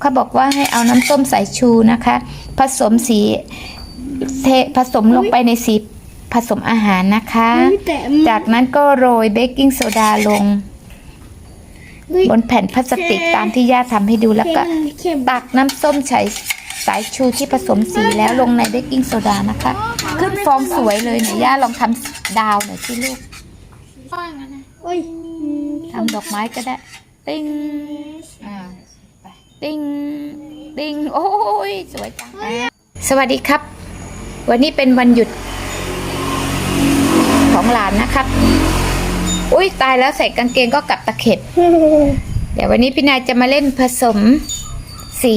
เขาบอกว่าให้เอาน้ำส้มสายชูนะคะ ผสมสีเทผสมลงไปในสีผสมอาหารนะคะเฮ้ยแต่มัน จากนั้นก็โรยเบกกิ้งโซดาลง เฮ้ย บนแผ่นพลาสติกตามที่ย่าทำให้ดูแล้วก็เค็มเค็มตักน้ำส้มใช้สายชูที่ผสมสีแล้วลงในเบกกิ้งโซดานะคะ ขึ้นฟองสวยเลยเนี่ยย่าลองทำดาวหน่อยสิลูกโอ้ยทำดอกไม้ก็ได้ติ้งอ่าไป ติงติงโอ้ยสวยจังสวัสดีครับ วันนี้เป็นวันหยุด ของหลานนะครับ อุ้ยตายแล้วใส่กางเกงก็กลับตะเข็บ เดี๋ยววันนี้พี่นายจะมาเล่นผสมสี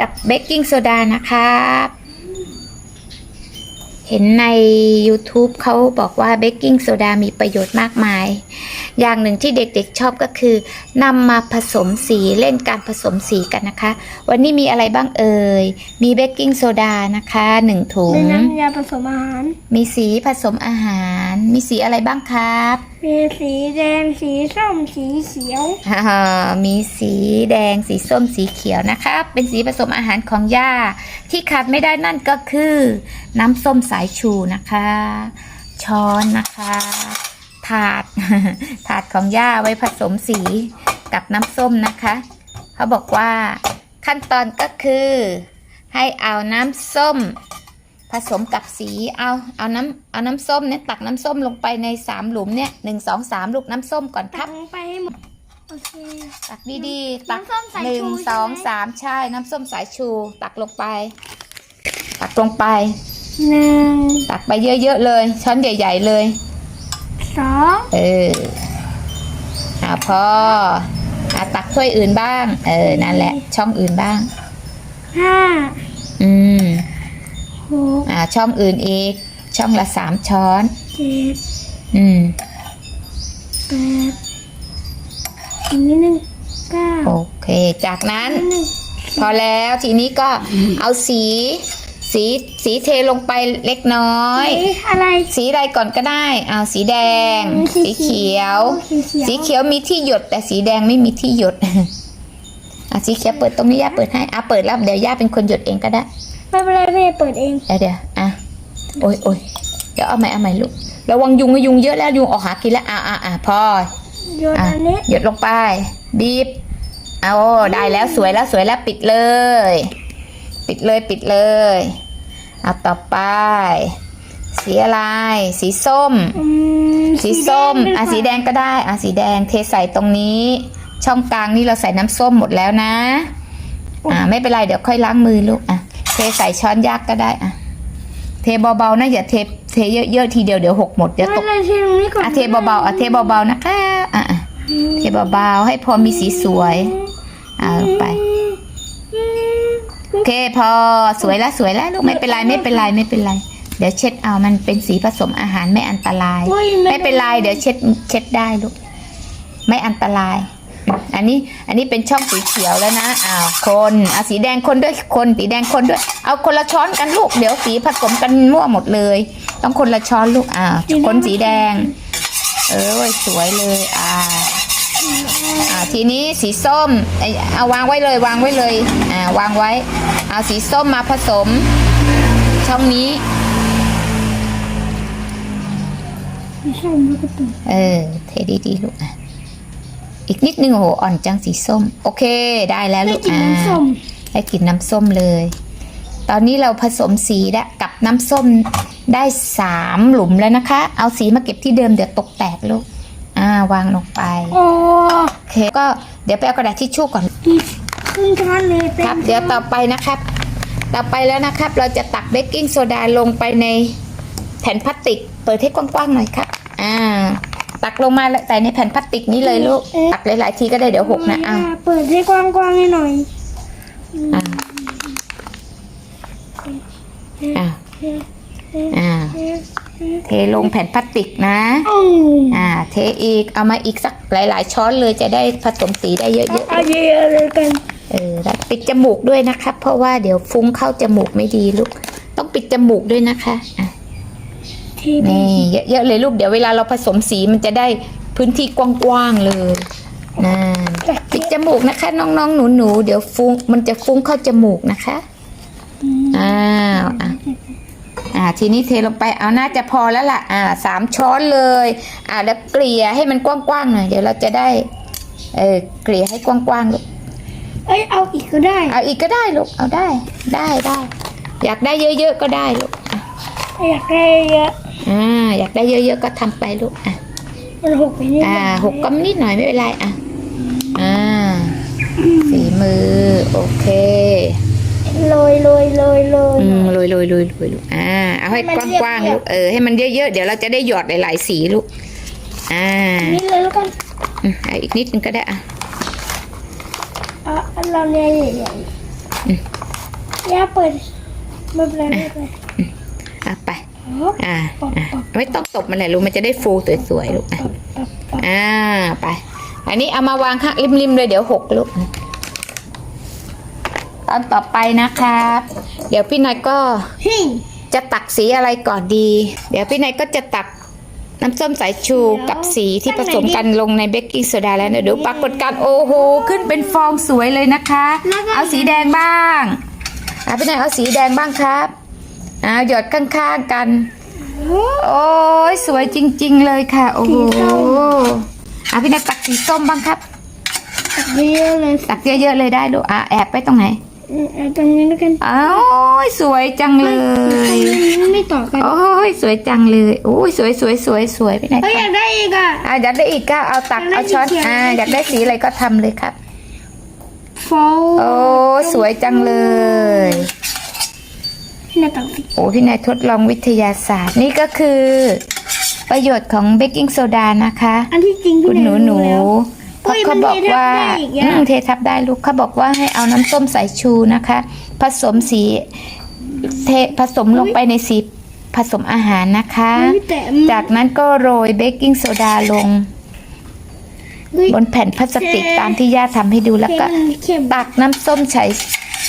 กับเบกกิ้งโซดานะครับ เห็นใน YouTube เขาบอกว่าเบกกิ้งโซดามีประโยชน์มากมาย อย่างหนึ่งที่เด็กๆชอบก็คือนำมาผสมสีเล่นการผสมสีกันนะคะ วันนี้มีอะไรบ้างเอ่ย มีเบกกิ้งโซดานะคะหนึ่งถุงเป็นน้ำยาผสมอาหาร มีสีผสมอาหาร มีสีอะไรบ้างครับ มีสีแดง สีส้ม สีเขียว อ่ามีสีแดงสีส้มสีเขียวนะคะเป็นสีผสมอาหารของย่าที่ขาดไม่ได้นั่นก็คือ น้ำส้มสายชูนะคะ ช้อนนะคะ ถาด ถาดของย่าไว้ผสมสีกับน้ำส้มนะคะ เขาบอกว่าขั้นตอนก็คือ ให้เอาน้ำส้ม ผสมกับสีเอาเอาน้ำเอาน้ำส้มเนี่ยตักน้ำส้มลงไปในสามหลุมเนี่ยหนึ่งสองสามลูกน้ำส้มก่อนคตัรักบลงไปให้หมดโอเค ตักดีๆ ตักน้ำส้มสายชูหนึ่งใช่ไหม สองสามใช่น้ำส้มสายชู ตักลงไป ตักลงไป หนึ่งตักไปเยอะๆเลย ช้อนใหญ่ ๆ เลย สองเอออ่าพออ่าตักถ้วยอื่นบ้าง เออ นั่นแหละ ช่องอื่นบ้าง ห้าอืมห กอ่า ช่องอื่นอีก ช่องละสามช้อน เจ็ดอืมแปดอีกนิดนึงเก้าโอเค จากนั้นนิดนึงพอแล้วทีนี้ก็เอาสี สีสีเทลงไปเล็กน้อยสีอะไร สีอะไรก่อนก็ได้เอาสีแดงอืมสีเขียวสีเขียวสีเขียวมีที่หยด แต่สีแดงไม่มีที่หยด อะสีเขียวเปิดตรงนี้ย่าเปิดให้อะเปิดแล้วเดี๋ยวย่าเป็นคนหยดเองก็ได้ ไม่เป็นไรแม่เปิดเอง เดี๋ยวเดี๋ยวอะโอ้ยโอ้ยเดี๋ยวเอาใหม่เอาใหม่ลูกระวังยุงนะยุงเยอะแล้วยุงออกหากินแล้วอะอะอะพอโยนอะอันนี้หยดลงไป บีบเอาได้แล้วสวยแล้วสวยแล้วปิดเลย ปิดเลยปิดเลยเอาต่อไป สีอะไร สีส้ม อืมสีส้มแดงอะสีแดงก็ได้อะสีแดงเทใส่ตรงนี้ ช่องกลางนี่เราใส่น้ำส้มหมดแล้วนะ อ่าไม่เป็นไรเดี๋ยวค่อยล้างมือลูกอะเท ใส่ช้อนยักษ์ก็ได้อะ เทเบาๆนะอย่าเทเทเยอะๆทีเดียวเดี๋ยวหกหมดเดี๋ยวตไม่กเป็นไรทีตรงนี้ก่อนอะเทเบาๆอะเทเบาๆนะคะอะอะเทเบาๆให้พอมีสีสวยอ่าลงไปโอเคพอสวยแล้วสวยแล้วลูกไม่เป็นไรไม่เป็นไรไม่เป็นไรเดี๋ยวเช็ดเอามันเป็นสีผสมอาหารไม่อันตรายโอ้ยไม่เป็นไรเดี๋ยวเช็ดเช็ดได้ลูกไม่อันตราย อันนี้อันนี้เป็นช่องสีเขียวแล้วนะอ้าวคนเอาสีแดงคนด้วยคนสีแดงคนด้วย เอาคนละช้อนกันลูกเดี๋ยวสีผสมกันมั่วหมดเลย ต้องคนละช้อนลูกอ้าวคนสีแดง เออสวยเลยอ่าอ่าทีนี้สีส้มไอ้เอาวางไว้เลยวางไว้เลยอ่าวางไว้เอาสีส้มมาผสม ช่องนี้สีส้มแล้วก็ตุ่มเออเทดีๆลูกอะ อีกนิดนึงโอ้โหอ่อนจังสีส้ม โอเคได้แล้วไม่ลูกกินอ่าน้ำส้มได้กลิ่นน้ำส้มเลย ตอนนี้เราผสมสีได้กับน้ำส้มได้สามหลุมแล้วนะคะ เอาสีมาเก็บที่เดิมเดี๋ยวตกแตกลูกอ่าวางลงไปโอ้โอเคก็เดี๋ยวไปเอากระดาษทิชชู่ก่อนอีกครึ่งช้อนเลยเต็คมรับ เดี๋ยวต่อไปนะครับ ต่อไปแล้วนะครับ เราจะตักเบกกิ้งโซดาลงไปในแผ่นพลาสติก เปิดให้กว้างๆหน่อยครับ อ่า ตักลงมาแล้วใส่ในแผ่นพลาสติกนี้เลยลูกตักหลายๆทีก็ได้เดี๋ยวหกนะอ่าเปิดให้กว้างๆให้หน่อยอ่าอ่าอ่าเทลงแผ่นพลาสติกนะ อืมอ่า เทอีก เอามาอีกสักหลาย ๆ ช้อนเลยจะได้ผสมสีได้เยอะเอาเยอะๆเลยกันๆเออแล้วปิดจมูกด้วยนะครับ เพราะว่าเดี๋ยวฟุ้งเข้าจมูกไม่ดีลูก ต้องปิดจมูกด้วยนะคะอะ ทีไปนี่เยอะๆเลยลูกเดี๋ยวเวลาเราผสมสีมันจะได้พื้นที่กว้างๆเลยนะปิดจจมูกนะคะ น้องๆหนูๆเดี๋ยวฟุ้งมันจะฟุ้งเข้าจมูกนะคะอ้าวอะอ่าทีนี้เทลงไปเอาน่าจะพอแล้วล่ะ อ่าสามช้อนเลยอ่าแล้วเกลี่ยให้มันกว้างๆหน่อยเดี๋ยวเราจะได้ เออเกลี่ยให้กว้างๆลูกเอ้ยเอาอีกก็ได้ เอาอีกก็ได้ลูกเอาได้ ได้ได้ อยากได้เยอะๆก็ได้ลูกอะอยากได้เยอะ อ่าอยากได้เยอะๆก็ทำไปลูกอะมันหกไปนิดอ่าหกก็นิดหน่อยไม่เป็นไรอะอ่าฝีมือโอเคโรยโรยโรยโรยอืมโรยโรยโรยโรยลูกอ่าเอาให้ให้มันกว้างๆเรียบๆลูกเออให้มันเยอะๆเดี๋ยวเราจะได้หยอดหลายๆสีลูกอ่านี่เลยแล้วกันอืมเอาอีกนิดนึงก็ได้อะอะอันเราเนี่ยใหญ่อืมๆย่าเปิดไม่เป็นไรไม่เป็นไรเอาไป อ๋ออ่าอ่าไม่ต้องตบมันแหละลูกมันจะได้ฟูสวยๆลูกอะปับปับอ่าไป อันนี้เอามาวางข้างริมๆเลยเดี๋ยวหกลูกตอนต่อไปนะครับ เดี๋ยวพี่นายก็ฮิ่งจะตักสีอะไรก่อนดี เดี๋ยวพี่นายก็จะตักน้ำส้มสายชูกับสีที่ผสมกันลงในเบกกิ้งโซดาแล้วนะเดี๋ยวปรากฏการณ์โอ้โหขึ้นเป็นฟองสวยเลยนะคะ เอาสีแดงบ้างอะพี่นายเอาสีแดงบ้างครับ อ่าหยดข้างๆกัน โอ้ยสวยจริง ๆ เลยค่ะ โอ้โหอะพี่นายตักสีส้มบ้างครับ ตักเยอะๆเลยตักเยอะๆเลยได้ลูกอะแอบไปตรงไหนอืมเอาตรงนี้แล้วกันอ้าวสวยจังเลยไม่ไม่ต่อกัน โอ้ยสวยจังเลยโอ้ยสวยสวยสวยสวยพี่นายเฮ้ยอยากได้อีกอะอะอยากได้อีกก็เอาตักอยากได้เอาช้อนสีเขียวอ่าอยากได้สีอะไรก็ทำเลยครับโฟลโอ้สวยจังเลย เนี่ยตักสิโอ้พี่นายทดลองวิทยาศาสตร์ นี่ก็คือ ประโยชน์ของเบกกิ้งโซดานะคะ อันที่จริงคุณหนูหนูแล้ว เพราะเฮ้ยเขาบอกว่ามันเททับได้อีกอะ อืมเททับได้ลูกเขาบอกว่าให้เอาน้ำส้มสายชูนะคะ ผสมสีเทผสมลงไปในสีผสมอาหารนะคะเฮ้ยแต่มันจากนั้นก็โรยเบกกิ้งโซดาลงเฮ้ยบนแผ่นพลาสติกเทตามที่ย่าทำให้ดูแล้วก็ เค็มเค็มตักน้ำส้มสาย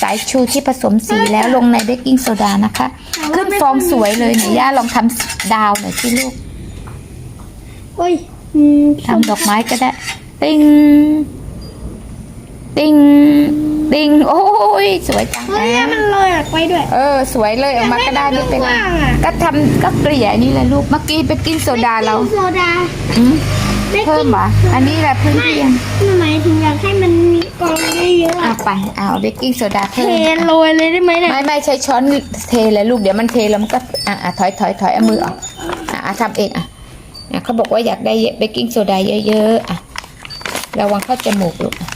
สายชูที่ผสมสีแล้วลงในเบกกิ้งโซดานะคะแต่ว่าขึ้นไม่ฟองค่อยมีสวยเลยเนี่ยย่าลองทำดาวหน่อยสิลูกเฮ้ยอืมทำดอกไม้ก็ได้ ติ้ง ติ้ง ติ้ง โอ้ย สวยจังเฮ้ยนะมันลอยออกไปด้วย เออ สวยเลยออกมาก็ได้ไม่เป็นไรอยากให้มันกว้างๆอะก็ทำก็เกลี่ยนี่แหละลูก เมื่อกี้เบกกิ้งโซดาเราบกกิ้งโซดาอืมบกกิ้งเพิ่มเหรออันนี้แหละเพิ่มไม่เพียงหมายถึงอยากให้มันมี กองเยอะๆเอาอะไปเอาเบกกิ้งโซดาเทเพิ่มโรยเลยได้ไหมเนี่ยไม่ไม่ใช้ช้อนเทเลยลูกเดี๋ยวมันเทแล้วมันก็อะอะถอยถอยถอยเอามือออกอะอะทำเองอะอะเขาบอกว่าอยากได้เบกกิ้งโซดาเยอะๆอะระวังเข้าจมูกลูกอะ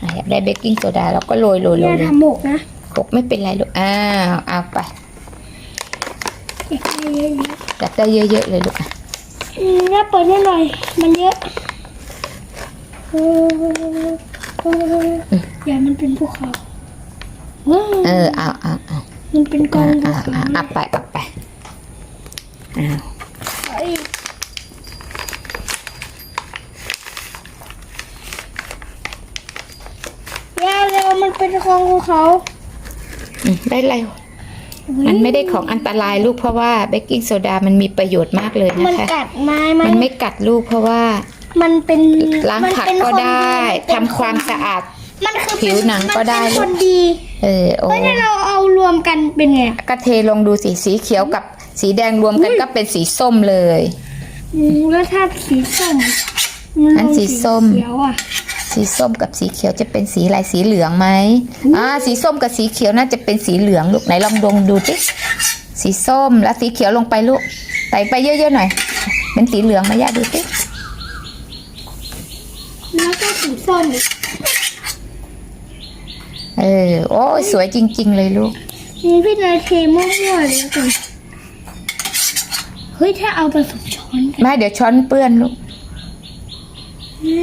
อะอยากได้เบกกิ้งโซดาเราก็โรยโรยโรอย่ายโรยทำหมกนะหกไม่เป็นไรลูกอ้าวเอาไปอยากได้เยอะอยากได้เยอะๆเลยลูกอะๆอืมอย่าเปิดให้หน่อย มันเยอะ เออเอออย่ามันเป็นภูเขาว้าวเออเอาเอาเอามันเป็นกออ่างภูอ่าเขาอ่าเอาไปเอาไปอ้าวเอ้ยอย่าเร็วมันเป็นกองภูเขาอืมได้ไรมันไม่ได้ของอันตรายลูกเพราะว่าเบกกิ้งโซดามันมีประโยชน์มากเลยมันะนคะกัดไม้ไหมมันไม่กัดลูกเพราะว่า มันเป็นล้างมันผักเป็นก็คนได้มันเป็นทำความสะอาด มันคือผิวหนังก็ได้ มันเป็นคนดี เออโอ้เฮ้ยถ้าเราเอารวมกันเป็นไงก็เทลงดูสิสีเขียวกับสีแดงรวมกันก็เป็นสีส้มเลย อืมแล้วถ้าสีส้มอันสีส้ม เขียวอะสีส้มกับสีเขียวจะเป็นสีอะไรสีเหลืองไหมอ่าสีส้มกับสีเขียวน่าจะเป็นสีเหลืองลูกไหนลองดงดูสิสีส้มแล้วสีเขียวลงไปลูกใส่ไปเยอะๆหน่อย เป็นสีเหลืองมาย่าดูสิ แล้วก็สีส้มอีกเออ โอ้ยสวยจริง ๆ เลยลูก นี่พี่นายเทมั่วๆเลยกันเฮ้ย ถ้าเอาผสมช้อนกันแม่เดี๋ยวช้อนเปื้อนลูกอื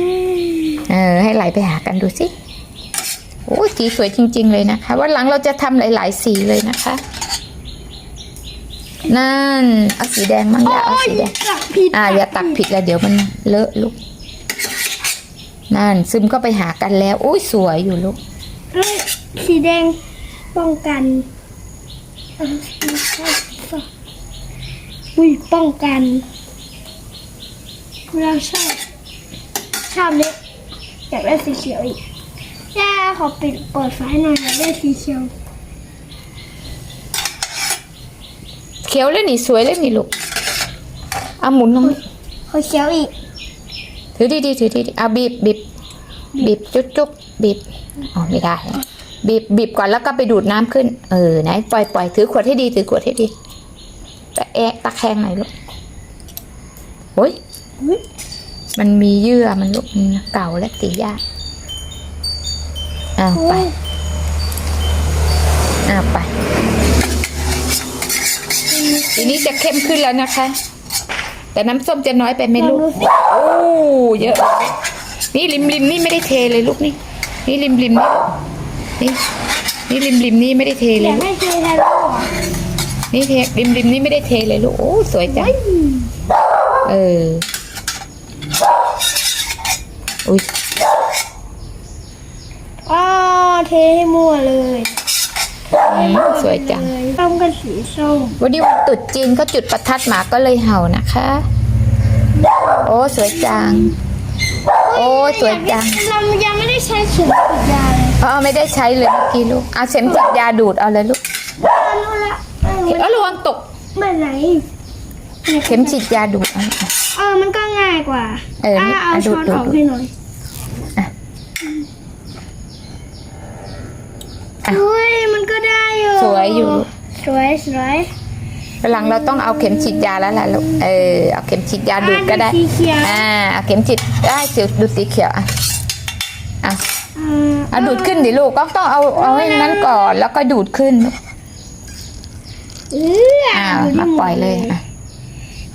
มเออ ให้ไหลไปหากันดูสิโอ้ยสีสวยจริง ๆ เลยนะคะวันหลังเราจะทำหลาย ๆ สีเลยนะคะ นั่น เอาสีแดงมั่งอย่าเอาโอ้ยสีแดง ตักผิดอ่าอย่าตักผิดแล้วเดี๋ยวมันเลอะลูก นั่นซึมเข้าไปหากันแล้วอุ้ยสวยอยู่ลูกเอ้ยสีแดงป้องกันเอาสีส้มอุ้ยป้องกันเราชอบชอบเล็กอยากได้สีเขียวอีกย่าขอปิดเปิดไฟหน่อยอยากได้สีเขียวเขียวเลยนี่สวยเลยนี่ลูกเอาหมุนลงนี่ขอเขียวอีก ถือดีๆถือดีๆเอาบีบบีบบีบจุ๊บจุ๊บบีบอ๋อไม่ได้บีบบีบก่อนแล้วก็ไปดูดน้ำขึ้น เออไหนปล่อยปล่อยถือขวดให้ดีถือขวดให้ดีแต่แอะตะแคงหน่อยลูกโอ้ยอุ๊ยมันมีเยื่อมันลูกมันเก่าและสียากอ้าวไปอุ๊ยอ้าวไปทีนี้จะเข้มขึ้นแล้วนะคะ แต่น้ำส้มจะน้อยไปไหมลูก โอ้เยอะ นี่ริมริมนี่ไม่ได้เทเลยลูกนี่ นี่ริมริมนี่ นี่นี่ริมริมนี่ไม่ได้เทอเลยยากลูกให้เทไทยแล้วเหรอนี่เทริมริมนี่ไม่ได้เทเลยลูก โอ้สวยจัง เออ อุ้ยอ๋อเทให้มั่วเลยอืม สวยจังเลยส้มกับสีส้มวันนี้วันตรุษจีนเขาจุดประทัดหมาก็เลยเห่านะคะ โอ้สวยจัง โอ้สวยจัง เรายังไม่ได้ใช้เข็มฉีดยาเลยอ๋อไม่ได้ใช้เลยเมื่อกี้ลูกเอาเข็มฉีดยาดูดเอาเลยลูกรู้ละเออเออระวังตกเมื่อไหร่เข็มฉีดยาดูดเอา เออมันก็ง่ายกว่าเออนี่เอาอะดูช้อนดูออกดูให้หน่อย อะอุ้ยมันก็ได้อยู่สวยอยู่ สวยสวยวันหลังเราต้องเอาเข็มฉีดยาแล้วล่ะลูก เออ เอาเข็มฉีดยาดูดก็ได้ อะสีเขียวอ่าเอาเข็มฉีดได้สิดูดสีเขียวอะอะอ่าเอาดูดขึ้นดิลูก ก็ต้องเอาเอาให้นั้นก่อน แล้วก็ดูดขึ้นลูกเอออ้าวมาปล่อยเลยอะ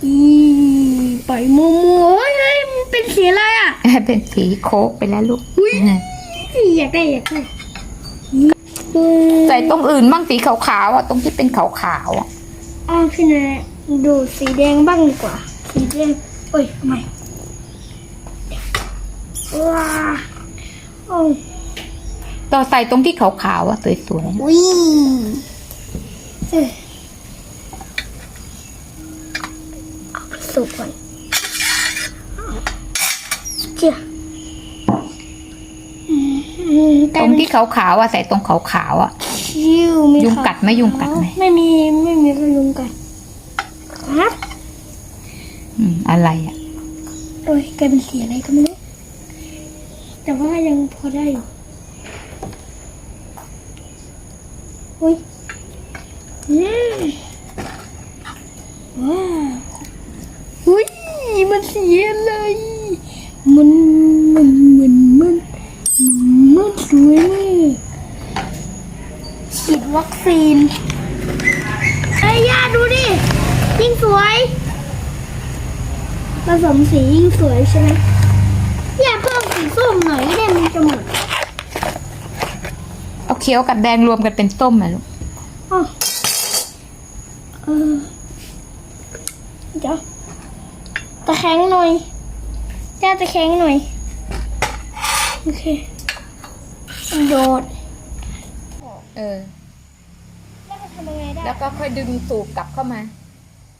อีปล่อยมัวมัวๆเฮ้ยเฮ้ยมันเป็นสีอะไรอะ เป็นสีโค้กไปแล้วลูกอยากได้อยากได้ใส่ตรงอื่นบ้างสีขาวๆอะตรงที่เป็นขาวๆอะอ้าวพี่นายดูสีแดงบ้างดีกว่า สีแดงโอ้ยทำไมว้าโอ้ยต่อใส่ตรงที่ขาวๆอะสวยอุ้ยเอ้ยเอาไปสุกก่อนเจ้าอืมอืมๆตรงที่ขาวๆอะใส่ตรงขาวๆอะ ชิวมียุงกัดไหมยุงกัดไหมไม่มีไม่มีก็ยุงกัดครับอืมอะไรอะโอ้ยกลายเป็นสีอะไรก็ไม่รู้แต่ว่ายังพอได้อยู่อุ้ยอืมว้าวอุ้ยมันสีอะไร มันมันมันมันมันสวยมากฉีดวัค ซีนไอ้ยย่าดูดิ ยิ่งสวย ผสมสียิ่งสวยใช่ไหมอย่าเพิ่มสีส้มหน่อยได้มันจะหมดเอาเขียวกับแดงรวมกันเป็นส้มอะลูกอ๋อเออเดี๋ยวตะแคงหน่อยจ้าตะแคงหน่อย โอเคโดด เออแล้วจะ ทำยังไงได้แล้วก็ค่อยดึงสูบกลับเข้ามา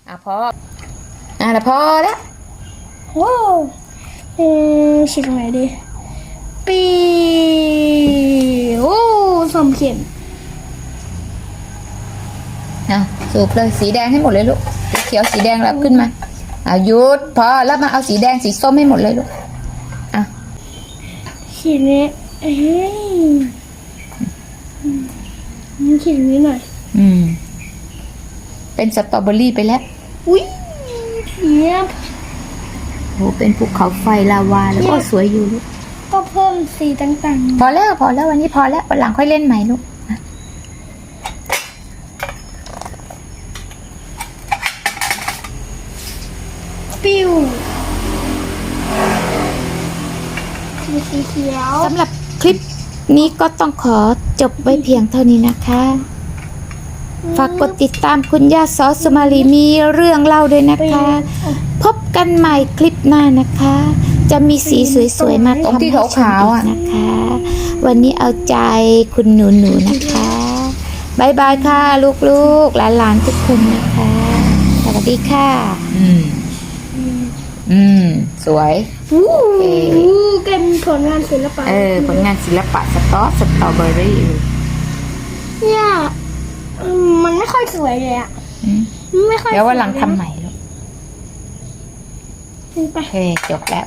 อะพอ อะแล้วพอแล้วว้าวเออฉีดตรงไหนดีปีโอ้สมเข็มอะสูบเลยสีแดงให้หมดเลยลูกสีเขียวสีแดงแล้วขึ้นมาอะหยุดพอแล้วมาเอาสีแดงสีส้มให้หมดเลยลูกอะฉีดนี้เอ้ยอืมฉีดนี้หน่อย อืม เป็นสตรอเบอรี่ไปแล้ว อุ้ยเนี้ยโหเป็นภูเขาไฟลาวาแล้วก็สวยอยู่ลูกก็เพิ่มสีต่างพอแล้วพอแล้ววันนี้พอแล้ววันหลังค่อยเล่นใหม่ลูกอะๆ ปิ้วมีสีเขียว สำหรับคลิปนี้ก็ต้องขอจบไว้เพียงเท่านี้นะคะ ฝากกดติดตามคุณย่าซอสสุมาลีมีเรื่องเล่าด้วยนะคะ พบกันใหม่คลิปหน้านะคะ จะมีสีสวยๆมาทำให้ชมอีกนะคะ วันนี้เอาใจคุณหนูๆนะคะบายบายค่ะ ลูกๆหลานๆทุกคนนะคะ สวัสดีค่ะ อืม อืม สวยวู้เอ๊ะวู้เป็นผลงานศิลปะ เออ ผลงานศิลปะสตอสตรอเบอรี่เนี่ยอื มมันไม่ค่อยสวยเลยอะอืมไม่ค่อยเดี๋ยววันหลังสทำใหม่ลูกเลยนะโอเคจบแล้ว